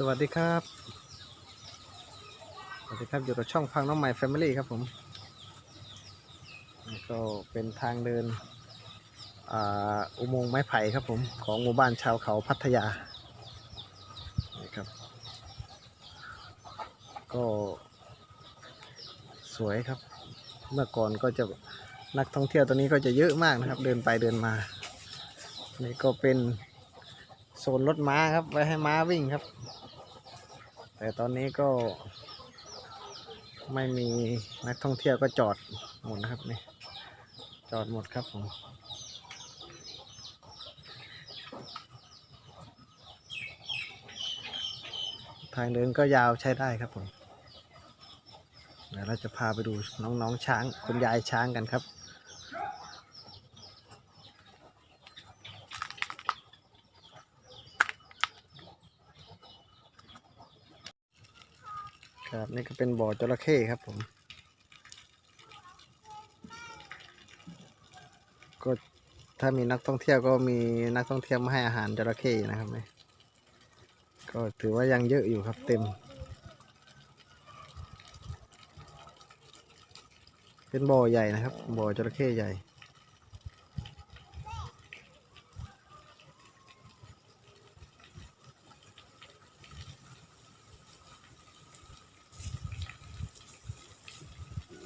สวัสดีครับ สวัสดีครับ อยู่กับช่องพังน้องใหม่แฟมิลี่ครับผมนี่ก็เป็นทางเดินอุโมงค์ไม้ไผ่ครับผม ของหมู่บ้านชาวเขาพัทยานี่ครับ ก็สวยครับ เมื่อก่อนก็จะนักท่องเที่ยวตัวนี้ก็จะเยอะมากนะครับ เดินไปเดินมา นี่ก็เป็นโซนรถม้าครับ ไว้ให้ม้าวิ่งครับ แต่ตอนนี้ก็ ไม่มีนักท่องเที่ยวก็จอดหมดนะครับนี่จอดหมดครับผมทางเดินก็ยาวใช้ได้ครับผมเดี๋ยวเราจะพาไปดูน้องๆช้างคุณยายช้างกันครับ ครับนี่ก็เป็นบ่อจระเข้ครับผม ก็ถ้ามีนักท่องเที่ยวก็มีนักท่องเที่ยวมาให้อาหารจระเข้นะครับนี่ก็ถือว่ายังเยอะอยู่ครับเต็ม เป็นบ่อใหญ่นะครับ บ่อจระเข้ใหญ่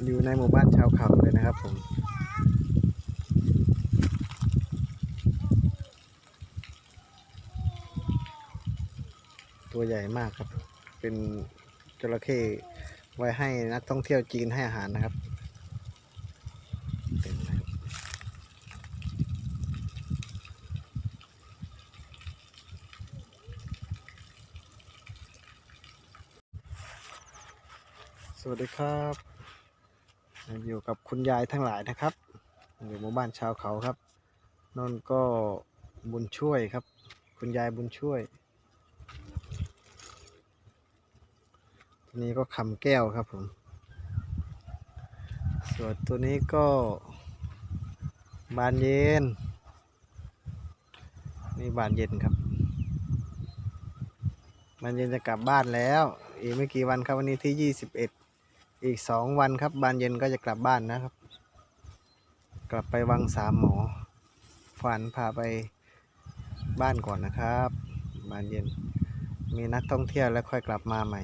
อยู่ในหมู่บ้านชาวเขาเลยนะครับผมตัวใหญ่มากครับ เป็นจระเข้ไว้ให้นักท่องเที่ยวจีนให้อาหารนะครับเต็มเลยครับสวัสดีครับ อยู่กับคุณยายทั้งหลายนะครับ อยู่หมู่บ้านชาวเขาครับนนก็บุญช่วยครับ คุณยายบุญช่วยตัวนี้ก็คำแก้วครับผม ส่วนตัวนี้ก็บานเย็น นี่บานเย็นครับบานเย็นจะกลับบ้านแล้ว อีกไม่กี่วันครับวันนี้ที่ยี่สิบเอ็ด อีกสองวันครับ บานเย็นก็จะกลับบ้านนะครับ กลับไปวังสามหมอฝันพาไปบ้านก่อนนะครับ บานเย็น มีนักท่องเที่ยวแล้วค่อยกลับมาใหม่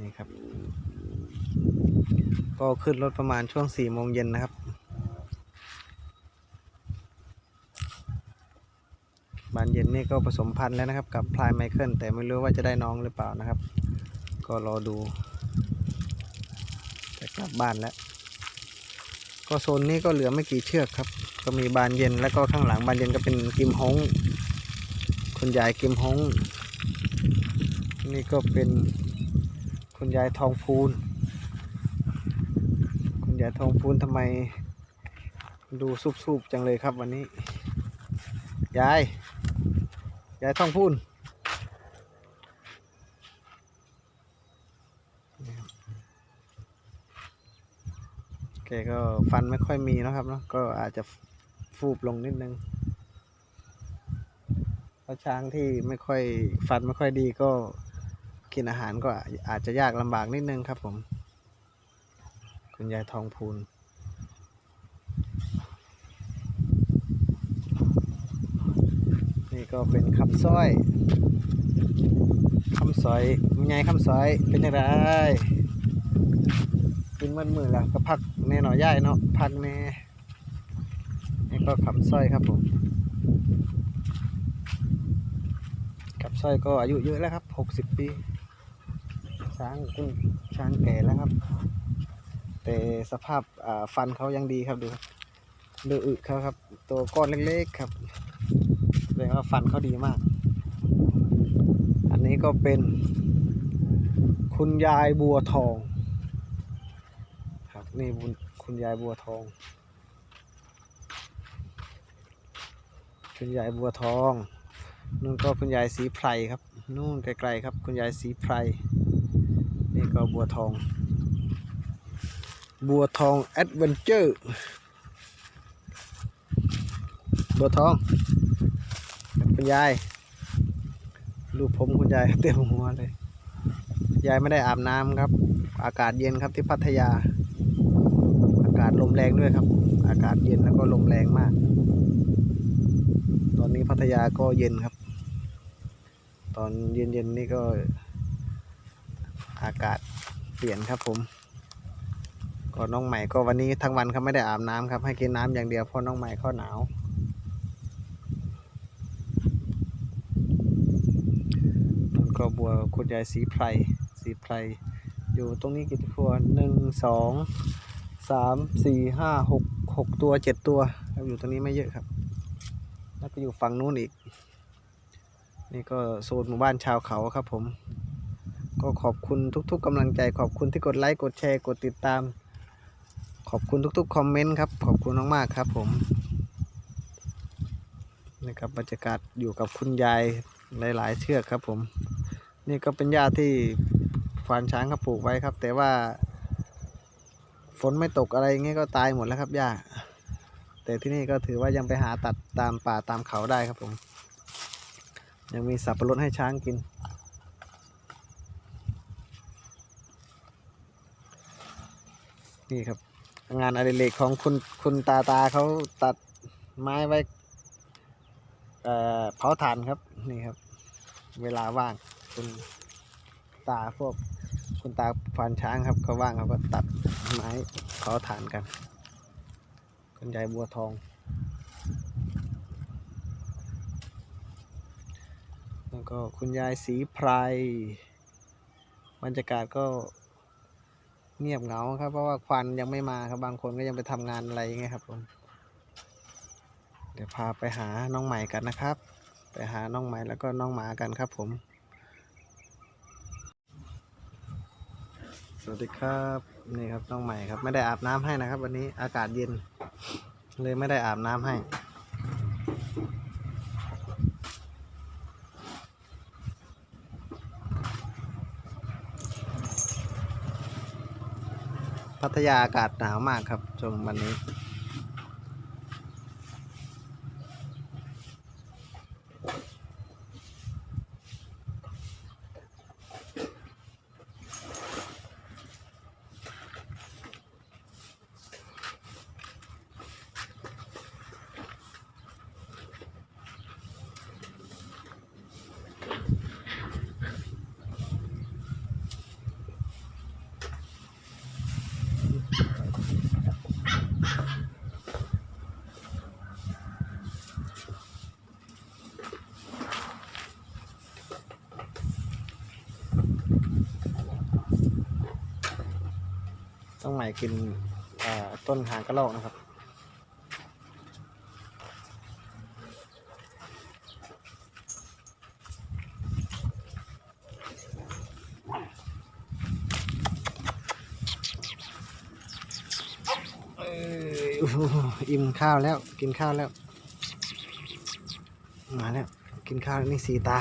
นี่ครับ ก็ขึ้นรถประมาณช่วงสี่โมงเย็นนะครับบานเย็นนี่ก็ผสมพันธุ์แล้วนะครับกับพลายไมเคิลแต่ไม่รู้ว่าจะได้น้องหรือเปล่านะครับ ก็รอดู กลับบ้านแล้ว ก็โซนนี้ก็เหลือไม่กี่เชือกครับ ก็มีบานเย็นแล้วก็ข้างหลังบานเย็นก็เป็นกิมฮงคุณยายกิมฮงนี่ก็เป็นคุณยายทองพูน คุณยายทองพูนทำไมดูซุบๆจังเลยครับวันนี้ ยาย ยายทองพูน แกก็ฟันไม่ค่อยมีนะครับเนาะก็อาจจะฟูบลงนิดนึงเพราะช้างที่ไม่ค่อยฟันไม่ค่อยดีก็กินอาหารก็อาจจะยากลำบากนิดนึงครับผม คุณยายทองพูนนี่ก็เป็นคำสร้อยคำสร้อยมีไงคำสร้อยเป็นยังไง กินมันมือแล้วก็พักแน่หน่อย่ายเนาะพักแน่นี่ก็ขับสร้อยครับผมขับสร้อยก็อายุเยอะแล้วครับหกสิบปี ช้างกุ้งช้างแก่แล้วครับ แต่สภาพฟันเขายังดีครับดูดูอึเขาครับ ตัวก้อนเล็กๆครับแสดงว่าฟันเขาดีมาก อันนี้ก็เป็นคุณยายบัวทอง นี่บุญคุณยายบัวทอง คุณยายบัวทองนู่นก็คุณยายสีไพรครับนู่นไกลๆครับ คุณยายสีไพรนี่ก็บัวทอง บัวทองแอดเวนเจอร์บัวทองคุณยายรูปผมคุณยายเต็มหัวเลย ยายไม่ได้อาบน้ำครับ อากาศเย็นครับที่พัทยาากาศลมแรงด้วยครับ อากาศเย็นแล้วก็ลมแรงมาก ตอนนี้พัทยาก็เย็นครับ ตอนเย็นๆนี่ก็ อากาศเปลี่ยนครับผมก็น้องใหม่ก็วันนี้ทั้งวันครับไม่ได้อาบน้ำครับ ให้กินน้ำอย่างเดียวเพราะน้องใหม่เขาหนาว นั่นก็บัวคุณยายสีไพรสีไพรอยู่ตรงนี้กี่ตัวหนึ่งสอง สามสี่ห้าหกหกตัวเจ็ดตัวครับอยู่ตรงนี้ไม่เยอะครับแล้วก็อยู่ฝั่งนู้นอีก นี่ก็โซนหมู่บ้านชาวเขาครับผม ก็ขอบคุณทุก ๆกำลังใจ ขอบคุณที่กดไลค์กดแชร์กดติดตาม ขอบคุณทุกๆคอมเมนต์ครับ ขอบคุณมากๆครับผมนี่ครับบรรยากาศอยู่กับคุณยายหลาย ๆ เชือกครับผม นี่ก็เป็นหญ้าที่ควานช้างเขาปลูกไว้ครับ แต่ว่า นไม่ตกอะไรเงี้ยก็ตายหมดแล้วครับหญ้าแต่ที่นี่ก็ถือว่ายังไปหาตัดตามป่าตามเขาได้ครับผม ยังมีสับปะรดให้ช้างกิน นี่ครับ งานอดิเรกของคุณคุณตาตาเขาตัดไม้ไว้เอ่อเผาถ่านครับนี่ครับ เวลาว่างคุณตาพวกคุณตาฟานช้างครับเขาว่างเขาก็ตัด ไม้เผาถ่านกันคุณยายบัวทอง แล้วก็คุณยายสีไพรบรรยากาศก็เงียบเหงาครับ เพราะว่าควันยังไม่มาครับบางคนก็ยังไปทำงานอะไรอย่างเงี้ยครับผมเดี๋ยวพาไปหาน้องใหม่กันนะครับ ไปหาน้องใหม่แล้วก็น้องหมากันครับผม สวัสดีครับนี่ครับน้องใหม่ครับ ไม่ได้อาบน้ำให้นะครับ วันนี้อากาศเย็น เลยไม่ได้อาบน้ำให้ พัทยาอากาศหนาวมากครับช่วงวันนี้ ใหม่กินต้นหางกระรอกนะครับ อิ่มข้าวแล้วกินข้าวแล้ว มาแล้ว กินข้าวแล้วนี่สีตา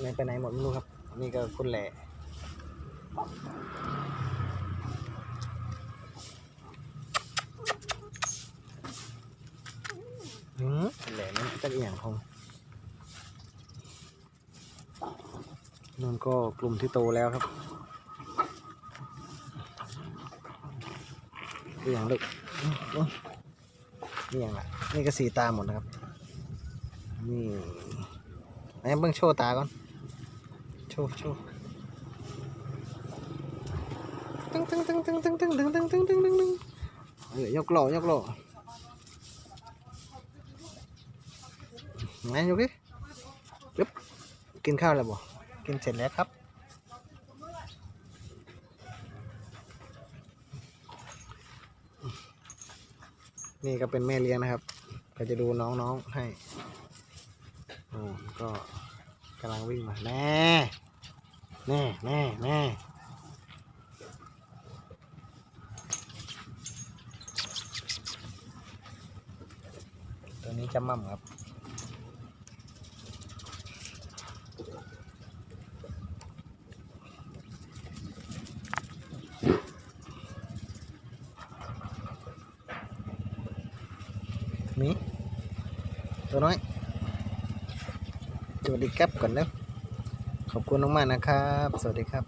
ไม่ไปไหนหมดไม่รู้ครับ นี่ก็คุณแหล่ หืมแหล่นั่นจะเอียงคงนั่นก็กลุ่มที่โตแล้วครับเอียงลึกนี่อย่างละนี่ก็สีตาหมดนะครับ นี่ไหนเบิ่งโชว์ตาก่อน โชว์โชว์ ตึ้งตึ้งตึ้งตึ้งตึ้งตึ้งตึ้งตึ้งตึ้งตึ้งตึ้งตึ้งเออยกโลยกโลไหนยกดิปึ๊บกินข้าวแล้วบ่กินเสร็จแล้วครับนี่ก็เป็นแม่เลี้ยงนะครับ ก็จะดูน้องๆให้โอ้ก็กำลังวิ่งมาแน่แน่แน่แน่ ตัวนี้จะมั่มครับ มีตัวน้อยสวัสดีครับก่อนนะขอบคุณมากๆนะครับ สวัสดีครับ